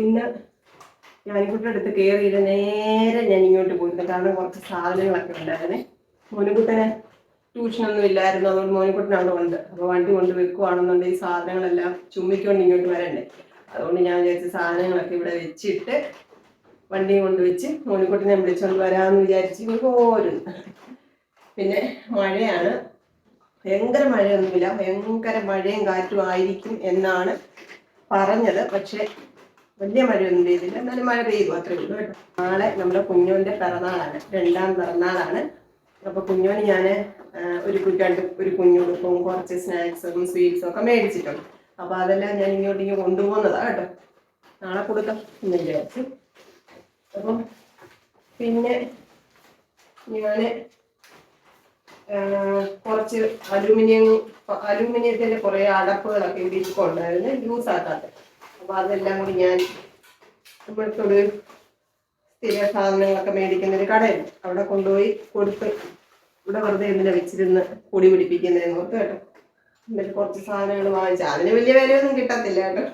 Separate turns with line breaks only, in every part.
ഇന്ന് ഞാനിക്കുട്ടി അടുത്ത് കയറിയിട്ട് നേരെ ഞാൻ ഇങ്ങോട്ട് പോയിരുന്നു കാരണം കുറച്ച് സാധനങ്ങളൊക്കെ ഉണ്ടായിരുന്നേ. മോനിക്കുട്ടനെ ട്യൂഷനൊന്നും ഇല്ലായിരുന്നു. അതുകൊണ്ട് മോനിക്കുട്ടൻ അവിടെ ഉണ്ട്. അപ്പോൾ വണ്ടി കൊണ്ട് വെക്കുവാണെന്നുണ്ടെങ്കിൽ ഈ സാധനങ്ങളെല്ലാം ചുമ്മിക്കൊണ്ട് ഇങ്ങോട്ട് വരണ്ടേ. അതുകൊണ്ട് ഞാൻ വിചാരിച്ച സാധനങ്ങളൊക്കെ ഇവിടെ വെച്ചിട്ട് വണ്ടി കൊണ്ട് വെച്ച് മോനിക്കുട്ടനെ വിളിച്ചുകൊണ്ട് വരാമെന്ന് വിചാരിച്ച് പോരുന്നു. പിന്നെ മഴയാണ്. ഭയങ്കര മഴയൊന്നുമില്ല. ഭയങ്കര മഴയും കാറ്റും ആയിരിക്കും എന്നാണ് പറഞ്ഞത്. പക്ഷെ വലിയ മഴയൊന്നും പെയ്തില്ല എന്നാലും മഴ പെയ്തു. അത്രേ ഉള്ളൂ കേട്ടോ. നാളെ നമ്മുടെ കുഞ്ഞോന്റെ പിറന്നാളാണ്. രണ്ടാം പിറന്നാളാണ്. അപ്പൊ കുഞ്ഞോന് ഞാൻ ഒരു രണ്ട് ഒരു കുഞ്ഞുടുപ്പും കുറച്ച് സ്നാക്സും സ്വീറ്റ്സും ഒക്കെ മേടിച്ചിട്ടുണ്ട്. അപ്പൊ അതെല്ലാം ഞാൻ ഇങ്ങോട്ട് ഇങ്ങനെ കൊണ്ടുപോകുന്നതാ കേട്ടോ. നാളെ കൊടുക്കാം എന്ന് വിചാരിച്ചു. അപ്പം പിന്നെ ഞാൻ കുറച്ച് അലൂമിനിയം അലൂമിനിയത്തിന്റെ കുറെ അടപ്പുകളൊക്കെ ഇവിടെ കൊണ്ടായിരുന്നു യൂസ് ആക്കാത്ത അപ്പൊ അതെല്ലാം കൂടി ഞാൻ നമ്മൾക്കൊരു സ്ഥിര സാധനങ്ങളൊക്കെ മേടിക്കുന്ന ഒരു കടയുണ്ട് അവിടെ കൊണ്ടുപോയി കൊടുത്ത് ഇവിടെ വെറുതെ എന്തിനാ വെച്ചിരുന്ന് പൊടി പിടിപ്പിക്കുന്നതെന്ന് ഓർത്ത് കേട്ടോ. എന്നിട്ട് കുറച്ച് സാധനങ്ങൾ വാങ്ങിച്ചു. അതിന് വലിയ വിലയൊന്നും കിട്ടത്തില്ല കേട്ടോ.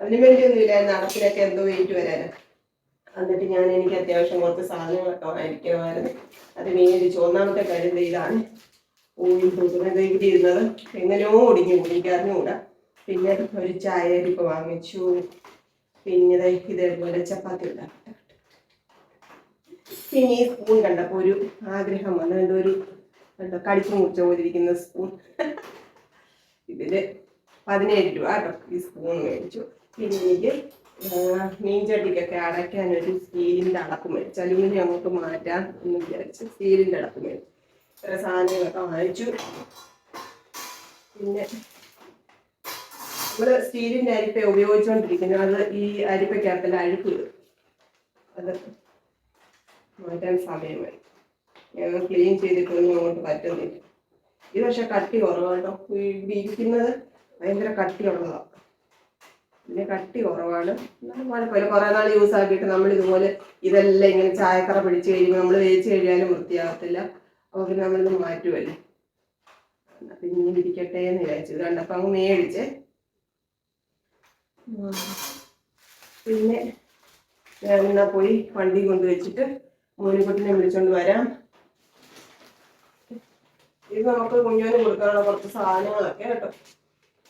അതിന് വേണ്ടിയൊന്നും ഇല്ല. നടപ്പിലൊക്കെ എന്തോ വേണ്ടി വരാന്. എന്നിട്ട് ഞാൻ എനിക്ക് അത്യാവശ്യം കുറച്ച് സാധനങ്ങളൊക്കെ വാങ്ങിക്കണമായിരുന്നു അത് മേടിച്ചു. ഒന്നാമത്തെ കാര്യം ഇതാണ്. ഊയും തൂക്കുന്നത് ഇവിടെ ഇരുന്നത് എങ്ങനെയോ ഒടിഞ്ഞു. കുടിക്കാറിഞ്ഞുകൂടാ പിന്നെ ഒരു ചായ അരിപ്പ് വാങ്ങിച്ചു. പിന്നെ ഇതേപോലെ ചപ്പാത്തി ഉണ്ടാക്കട്ടെ. പിന്നെ ഈ സ്പൂൺ കണ്ടപ്പോൾ ഒരു ആഗ്രഹം വന്നു. എന്തോ ഒരു എന്താ കടിച്ചു മുറിച്ച പോലിരിക്കുന്ന സ്പൂൺ. ഇതിൽ പതിനേഴ് രൂപ കേട്ടോ ഈ സ്പൂൺ മേടിച്ചു. പിന്നെ എനിക്ക് മീൻചട്ടിക്കൊക്കെ അടയ്ക്കാൻ ഒരു സ്റ്റീലിന്റെ അടപ്പ് മേടിച്ചു. അലുമിനിയം അങ്ങോട്ട് മാറ്റാം എന്ന് വിചാരിച്ച് സ്റ്റീലിന്റെ അടപ്പ് മേടിച്ചു. ഇത്ര സാധനങ്ങളൊക്കെ വാങ്ങിച്ചു. പിന്നെ നമ്മൾ സ്റ്റീലിന്റെ അരിപ്പ ഉപയോഗിച്ചുകൊണ്ടിരിക്കുന്നത് അത് ഈ അരിപ്പയ്ക്കകത്തുള്ള അഴുക്ക് അത് മാറ്റാൻ സമയമായി. ഞങ്ങൾ ക്ലീൻ ചെയ്തിട്ടൊന്നും അങ്ങോട്ട് പറ്റുന്നില്ല. ഇത് പക്ഷെ കട്ടി കുറവാണോ ഇരിക്കുന്നത് ഭയങ്കര കട്ടിയുള്ളതാണ് പിന്നെ കട്ടി കുറവാണ്. എന്നാലും കുഴപ്പമില്ല. കുറേ നാൾ യൂസ് ആക്കിയിട്ട് നമ്മൾ ഇതുപോലെ ഇതെല്ലാം ഇങ്ങനെ ചായക്കറ പിടിച്ച് കഴിയുമ്പോൾ നമ്മൾ വേച്ച് കഴിയാനും വൃത്തിയാകത്തില്ല അപ്പോൾ പിന്നെ നമ്മളിത് മാറ്റുമല്ലേ അപ്പം ഇങ്ങനെ ഇരിക്കട്ടെ എന്ന് വിചാരിച്ചു. കണ്ടപ്പോൾ അങ്ങ് മേടിച്ചേ. പിന്നെ ഞാൻ എന്നാ പോയി വണ്ടി കൊണ്ട് വെച്ചിട്ട് മോനിക്കുട്ടിനെ വിളിച്ചോണ്ട് വരാം. ഇത് നമുക്ക് കുഞ്ഞോന് കൊടുക്കാനുള്ള കുറച്ച് സാധനങ്ങളൊക്കെ കേട്ടോ.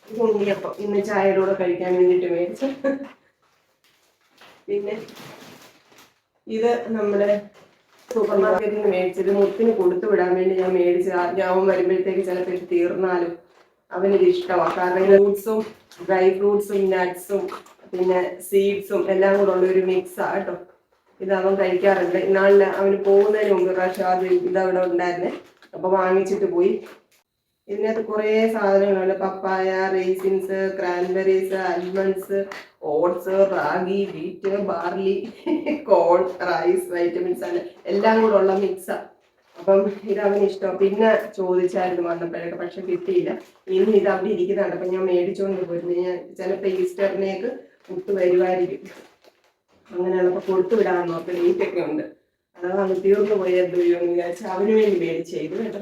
ഇത് ഉണ്ണിയപ്പം ഇന്ന് ചായയുടെ കൂടെ കഴിക്കാൻ വേണ്ടിയിട്ട് മേടിച്ച. പിന്നെ ഇത് നമ്മുടെ സൂപ്പർ മാർക്കറ്റിൽ നിന്ന് മേടിച്ചത് മുത്തിന് കൊടുത്തു വിടാൻ വേണ്ടി ഞാൻ മേടിച്ചത്. ഞാൻ വരുമ്പോഴത്തേക്ക് ചിലപ്പോൾ തീർന്നാലും അവനൊരു ഇഷ്ടമാണ് കാരണം ഫ്രൂട്ട്സും ഡ്രൈ ഫ്രൂട്ട്സും നട്ട്സും പിന്നെ സീഡ്സും എല്ലാം കൂടെ ഉള്ള ഒരു മിക്സാണ് കേട്ടോ. ഇത് അവൻ കഴിക്കാറുണ്ട്. ഇന്നാളിന് അവന് പോകുന്നതിന് മുമ്പ് പ്രാവശ്യം അത് ഇതവിടെ ഉണ്ടായിരുന്നെ. അപ്പൊ വാങ്ങിച്ചിട്ട് പോയി. ഇതിനകത്ത് കുറേ സാധനങ്ങളുണ്ട്. Papaya raisins cranberries almonds oats ragi wheat barley corn rice vitamins അല്ല എല്ലാം കൂടെ ഉള്ള മിക്സാ അപ്പം ഇത് അവന് ഇഷ്ടം. പിന്നെ ചോദിച്ചായിരുന്നു വന്നപ്പോഴൊക്കെ പക്ഷെ കിട്ടിയില്ല. ഇന്ന് ഇത് അവിടെ ഇരിക്കുന്നതാണ് അപ്പം ഞാൻ മേടിച്ചുകൊണ്ട് പോയിരുന്നു ഞാൻ ചിലപ്പോൾ ഈസ്റ്ററിനേക്ക് മുട്ട് വരുമായിരിക്കും അങ്ങനെയുള്ളപ്പോൾ കൊടുത്തു വിടാൻ നോക്ക് നീറ്റൊക്കെ ഉണ്ട്. അതാ അങ്ങ് തീർന്നു പോയ എന്ത് ചെയ്യുമെന്ന് വിചാരിച്ചു അവന് വേണ്ടി മേടിച്ച് ചെയ്തു കേട്ടോ.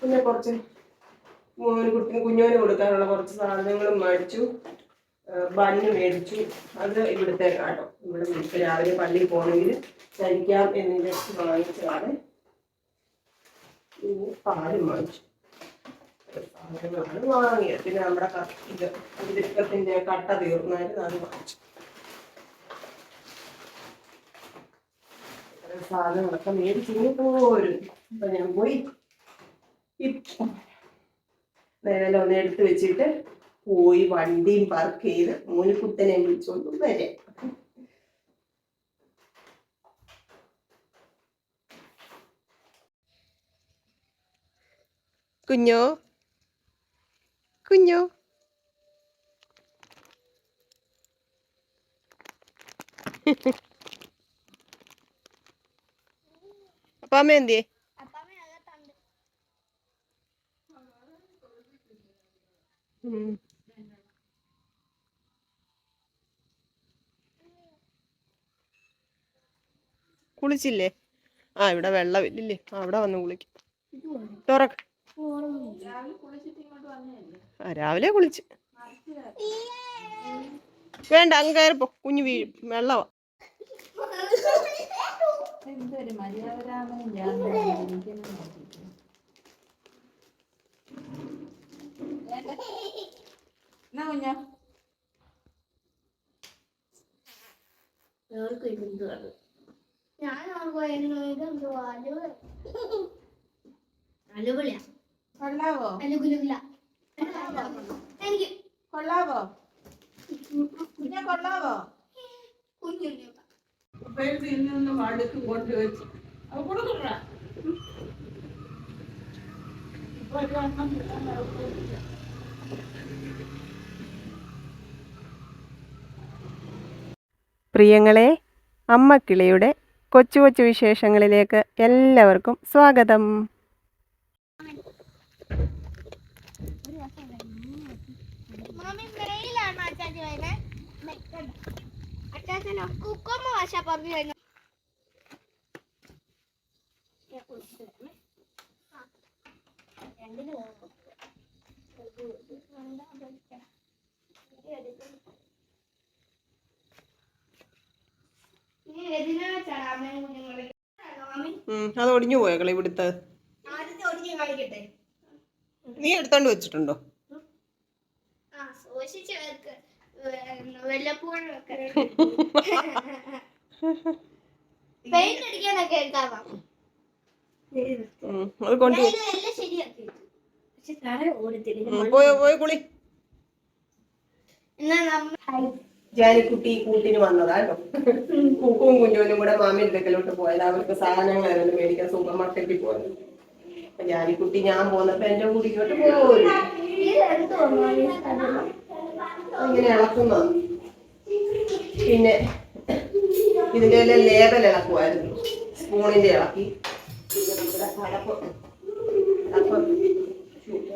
പിന്നെ കുറച്ച് മോന് കുട്ടി കുഞ്ഞോന് കൊടുക്കാനുള്ള കുറച്ച് സാധനങ്ങളും മേടിച്ചു. ബണ്ണ് മേടിച്ചു. അത് ഇവിടുത്തെ കേട്ടോ. ഇവിടെ രാവിലെ പള്ളിയിൽ പോകണമെങ്കിൽ കഴിക്കാം എന്ന് വിചാരിച്ച് വാങ്ങിച്ചതാണ്. പിന്നെ വാങ്ങിയത് പിന്നെ നമ്മുടെ ഇത് കട്ട തീർന്നായിരുന്നു അത് വാങ്ങിച്ചു. സാധനങ്ങളൊക്കെ മേടിച്ചിങ്ങനെ പോരും അപ്പൊ ഞാൻ പോയി. നേരെ ഒന്ന് എടുത്ത് വെച്ചിട്ട് പോയി വണ്ടിയും പാർക്ക് ചെയ്ത് മൂന്ന് കുത്തനെ വിളിച്ചോണ്ട് വരെ. കുഞ്ഞോ? കുഞ്ഞോ? അപ്പൊ അമ്മ എന്തിയേ. കുളിച്ചില്ലേ? ആ ഇവിടെ വെള്ളമില്ലേ അവിടെ വന്ന് കുളിക്കും. തുറക്ക്. ആ രാവിലെ കുളിച്ച് വേണ്ട അങ്ങ് കയറിപ്പോ കുഞ്ഞു വീഴും വെള്ളമാ
എന്തൊരു മര്യാദരാമനും ഞാൻ ഇരിക്കുന്നു നോക്കിയിട്ട്. കൊള്ളാവോ?
എനിക്ക്
കൊള്ളാവോ? കുഞ്ഞാ കൊള്ളാവോ? അത് കൊടുക്കണ്ടാ
പ്രിയങ്ങളെ അമ്മക്കിളിയുടെ കൊച്ചു കൊച്ചു വിശേഷങ്ങളിലേക്ക് എല്ലാവർക്കും സ്വാഗതം.
അച്ചാച്ചനോ കുക്കമ്മ ഭാഷ പറഞ്ഞു കഴിഞ്ഞു
അത് ഒടിഞ്ഞു പോയക്കളെ ഇവിടുത്തെ? നീ എടുത്തോണ്ട് വെച്ചിട്ടുണ്ടോ?
സൂക്ഷിച്ച് വെക്ക്. വല്ലപ്പോഴും പെയിന്റ് അടിക്കാനൊക്കെ എടുക്കാം
ഉം, അത് കൊണ്ട്
ഞാൻ എല്ലാം ശരിയാക്കി പക്ഷെ താഴെ ഓടത്തില്ല.
ഉം, പോയോ പോയി കുളി. ജാനിക്കുട്ടി കൂട്ടിന് വന്നതാട്ടോ കുക്കും കുഞ്ഞോനും കൂടെ മാമിയുടെ അടുക്കലോട്ട് പോയത് അവർക്ക് സാധനങ്ങൾ ആയിരുന്നു മേടിക്കാൻ സൂപ്പർ മാർക്കറ്റിൽ പോയത് അപ്പൊ ജാനിക്കുട്ടി ഞാൻ പോന്നപ്പോ എന്റെ കൂടിക്കോട്ട് പോരും ഇങ്ങനെ ഇളക്കുന്നത്. പിന്നെ ഇതിന്റെ എല്ലാം ലേബൽ ഇളക്കുമായിരുന്നു. സ്പൂണിന്റെ ഇളക്കി.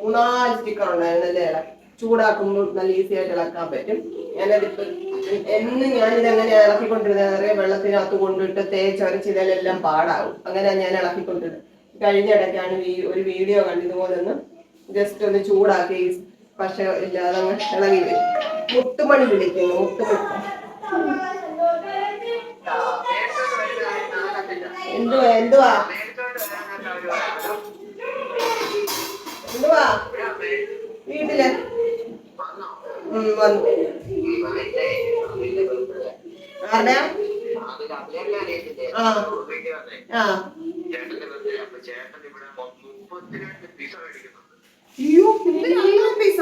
മൂന്നാൽ സ്റ്റിക്കർ ഉണ്ടായിരുന്നല്ലേ ഇളക്കി. ചൂടാക്കുമ്പോൾ നല്ല ഈസി ആയിട്ട് ഇളക്കാൻ പറ്റും. ഞാനതിപ്പോ എന്ന് ഞാനിതെങ്ങനെ ഇളക്കിക്കൊണ്ടിരുന്നത്? നിറയെ വെള്ളത്തിനകത്ത് കൊണ്ടിട്ട് തേച്ചൊരച്ച് ഇതിലെല്ലാം പാടാവും. അങ്ങനെ ഞാൻ ഇളക്കിക്കൊണ്ടിരുന്നത്. കഴിഞ്ഞ ഇടയ്ക്കാണ് ഒരു വീഡിയോ കണ്ടതുപോലെ ഒന്ന് ജസ്റ്റ് ഒന്ന് ചൂടാക്കി പക്ഷെ ഇല്ലാതെ ഇളകി വരും. മുട്ടുമണി വിളിക്കുന്നു മുട്ടുമണി എന്തുവാ എന്തുവാ? എന്തുവാ? വീട്ടിൽ? വന്നു. ആരുടെയാ ആ. ആ. അയ്യോ പൈസ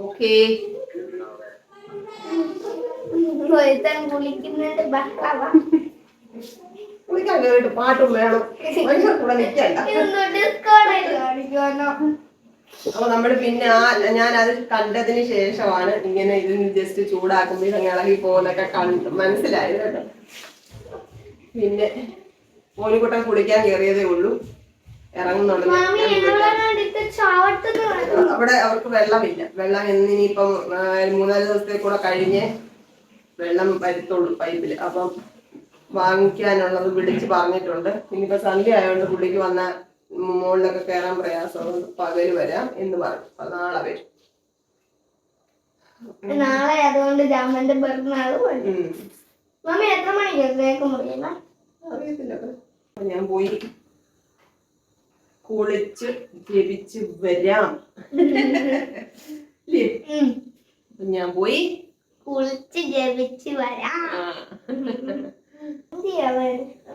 ഓക്കേ. പാട്ടും വേണം മനുഷ്യർ കൂടെ നിൽക്കണ്ട അപ്പൊ നമ്മൾ പിന്നെ ആ ഞാൻ അത് കണ്ടതിന് ശേഷമാണ് ഇങ്ങനെ ഇത് ജസ്റ്റ് ചൂടാക്കുമ്പോ ഇത് ഇളകി പോകുന്നൊക്കെ കണ്ട് മനസ്സിലായത് കേട്ടോ. പിന്നെ മോനിക്കുട്ടൻ കുടിക്കാൻ കയറിയതേ ഉള്ളൂ. ഇറങ്ങുന്നുണ്ട്. അവിടെ അവർക്ക് വെള്ളമില്ല. വെള്ളം എന്നിനിപ്പം മൂന്നാൽ ദിവസത്തെ കൂടെ കഴിഞ്ഞ് വെള്ളം വരുത്തുള്ളൂ പൈപ്പിൽ അപ്പം വാങ്ങിക്കാനുള്ളത് വിളിച്ച് പറഞ്ഞിട്ടുണ്ട്. ഇനിയിപ്പോ സന്ധ്യ ആയതുകൊണ്ട് പുള്ളിക്ക് വന്ന മുകളിലൊക്കെ കയറാൻ പ്രയാസമുണ്ട് പകൽ വരാം എന്ന് പറഞ്ഞു. അപ്പൊ നാളെ വരും.
നാളെ അതുകൊണ്ട് രാമന്റെ പിറന്നാൾ വരും മമ്മി എത്ര മണിക്ക്?
അറിയത്തില്ല. അപ്പൊ ഞാൻ പോയി കുളിച്ച് ജപിച്ച് വരാം? ഞാൻ പോയി.
കുളിച്ച് ജപിച്ച് വരാം.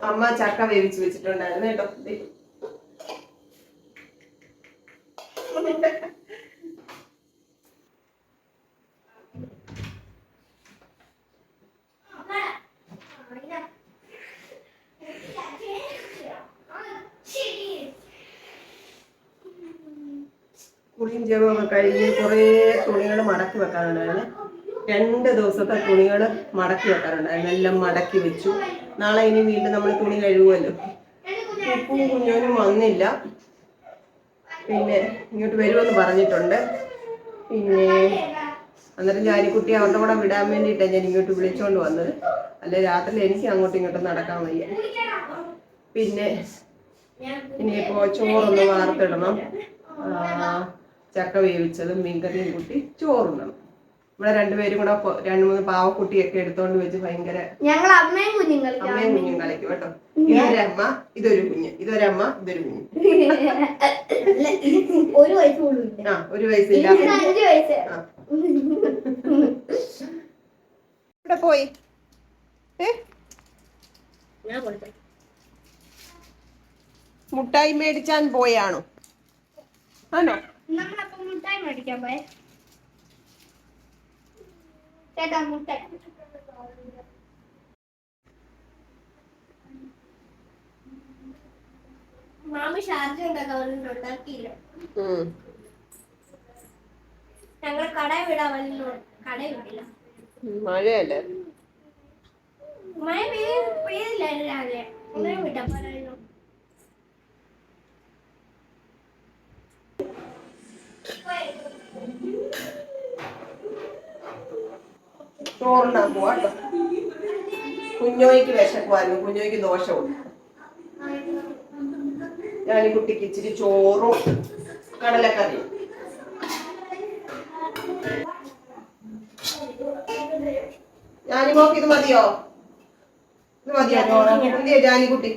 അമ്മ ചക്ക വേവിച്ച് വെച്ചിട്ടുണ്ടായിരുന്നു കേട്ടോ ദേ. കുളി കുളിയും ജപമൊക്കെ കഴിഞ്ഞ് കുറേ തുണികൾ മടക്കി വെക്കാനുണ്ടായിരുന്നു. രണ്ട് ദിവസത്തെ തുണികൾ മടക്കി വെക്കാനുണ്ടായിരുന്നു. എല്ലാം മടക്കി വെച്ചു. നാളെ ഇനി വീണ്ടും നമ്മൾ തുണി കഴുകുമല്ലോ. ഉപ്പും കുഞ്ഞോനും വന്നില്ല. പിന്നെ ഇങ്ങോട്ട് വരുമെന്ന് പറഞ്ഞിട്ടുണ്ട്. പിന്നെ അന്നേരം ജാനിക്കുട്ടി അവരുടെ കൂടെ വിടാൻ വേണ്ടിയിട്ടാണ് ഞാൻ ഇങ്ങോട്ട് വിളിച്ചുകൊണ്ട് വന്നത്. അല്ലെ രാത്രി എനിക്ക് അങ്ങോട്ടും ഇങ്ങോട്ടും നടക്കാൻ വയ്യ. പിന്നെ ഇനിയിപ്പോ ചോറൊന്ന് വാർത്തിടണം. ചക്ക വേവിച്ചതും മീൻകറിയും കൂട്ടി ചോറുണ്ടണം ഇവിടെ രണ്ടുപേരും കൂടെ രണ്ടു മൂന്ന് പാവക്കുട്ടിയൊക്കെ എടുത്തോണ്ട് വെച്ച് ഭയങ്കര
ഞങ്ങൾ അമ്മയും കുഞ്ഞുങ്ങളും
അമ്മയും കുഞ്ഞും കളിക്കും കേട്ടോ. ഇതൊരമ്മ ഇതൊരു കുഞ്ഞ് ഇതൊരമ്മ ഇതൊരു കുഞ്ഞ്.
ഒരു വയസ്സ്
ആ ഒരു വയസ്സില്ല. ഇവിടെ പോയി. ഏ?
ഞാൻ കൊടുത്തു
മുട്ടായി മേടിച്ചാൻ പോയാണോ? ആണോ?
നമ്മളപ്പം മുട്ടായി മേടിക്കാൻ പോയെ. ചേട്ടാ മുട്ടായി. മാമി ഷാർജ ഉണ്ടാക്കാൻ പറഞ്ഞിട്ട് ഉണ്ടാക്കിയില്ല.
ഉം.
ഞങ്ങൾ കട വിടാൻ വല്ല കട
വിടില്ല. മഴയല്ലേ?
മഴ പെയ്യ പെയ്തില്ലായിരുന്നു രാവിലെ. അങ്ങനെ വിട്ടാ
ചോറുണ്ടാൻ പോവാ കേട്ടോ കുഞ്ഞോയ്ക്ക് വിശക്കുമായിരുന്നു. കുഞ്ഞോയ്ക്ക് ദോഷമുണ്ട് ഞാൻ ഈ കുട്ടിക്ക് ഇച്ചിരി ചോറും കടലക്കറിയും. ജാനിമോക്ക് ഇത് മതിയോ? ഇത് മതിയോ ചോറ്? എന്തിയോ ജാനിക്കുട്ടി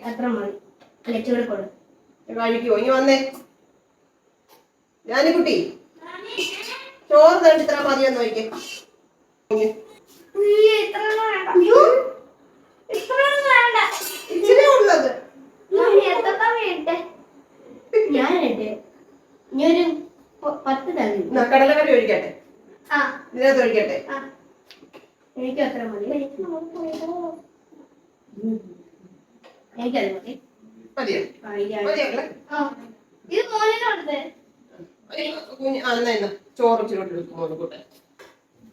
കഴിക്കുമോ ഇനി വന്നേ. ജാനിക്കുട്ടി ചോറ് തണ്ടി ഇത്ര മതിയെന്ന് നോക്കിക്കേ കടലക്കറി ഒഴിക്കട്ടെ.
ആ.
ഇതിനകത്ത് ഒഴിക്കട്ടെ.
ആ. എനിക്ക് അത്ര മതി. എനിക്കത് മതി.
മതിയോ?
ആ, ഇത്
എന്നാ, ചോറ് ഇച്ചിരി കൂടെ എടുക്കും മോനെ കൂട്ടെ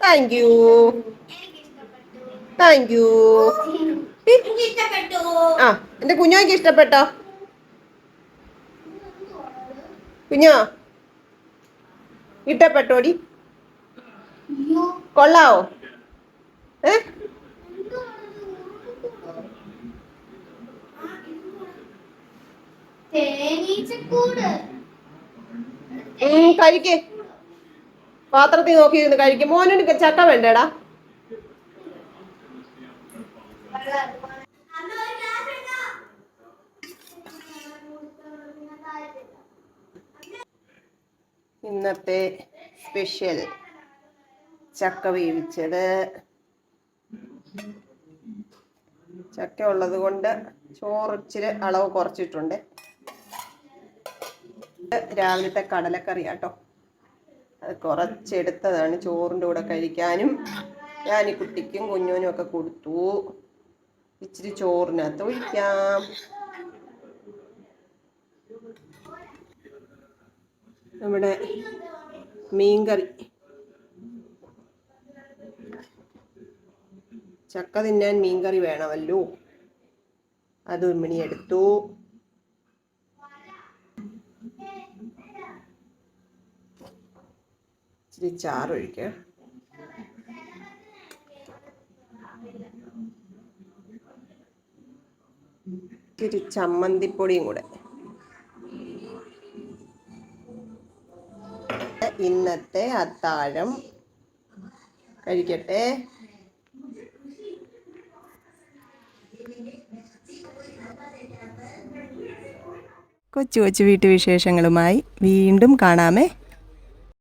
താങ്ക് യു താങ്ക് യു ആ എന്റെ കുഞ്ഞോയ്ക്ക് ഇഷ്ടപ്പെട്ടോ? കുഞ്ഞോ? ഇഷ്ടപ്പെട്ടോടി? കൊള്ളാവോ? ഏ?
തേനീച്ചക്കൂട്.
ഉം, നോക്കി ഇരുന്ന് കഴിക്കും. മോനൊരു ചക്ക വേണ്ടേടാ. ഇന്നത്തെ സ്പെഷ്യൽ ചക്ക വേവിച്ചത്. ചക്ക ഉള്ളത് കൊണ്ട് ചോറ് ഇച്ചിരി അളവ് കുറച്ചിട്ടുണ്ട്. രാവിലത്തെ കടലക്കറി കേട്ടോ അത് കുറച്ചെടുത്തതാണ് ചോറിന്റെ കൂടെ കഴിക്കാനും. ഞാൻ ഈ കുട്ടിക്കും കുഞ്ഞുവിനും ഒക്കെ കൊടുത്തു. ഇച്ചിരി ചോറിനകത്ത് ഒഴിക്കാം. നമ്മുടെ മീൻകറി. ചക്ക തിന്നാൻ മീൻകറി വേണമല്ലോ. അത് ഉമ്മിണി എടുത്തു. ഇച്ചിരി ചാറൊഴിക്കുക ഇത്തിരി ചമ്മന്തിപ്പൊടിയും കൂടെ. ഇന്നത്തെ അത്താഴം കഴിക്കട്ടെ. കൊച്ചു കൊച്ചു വീട്ടുവിശേഷങ്ങളുമായി വീണ്ടും കാണാമേ.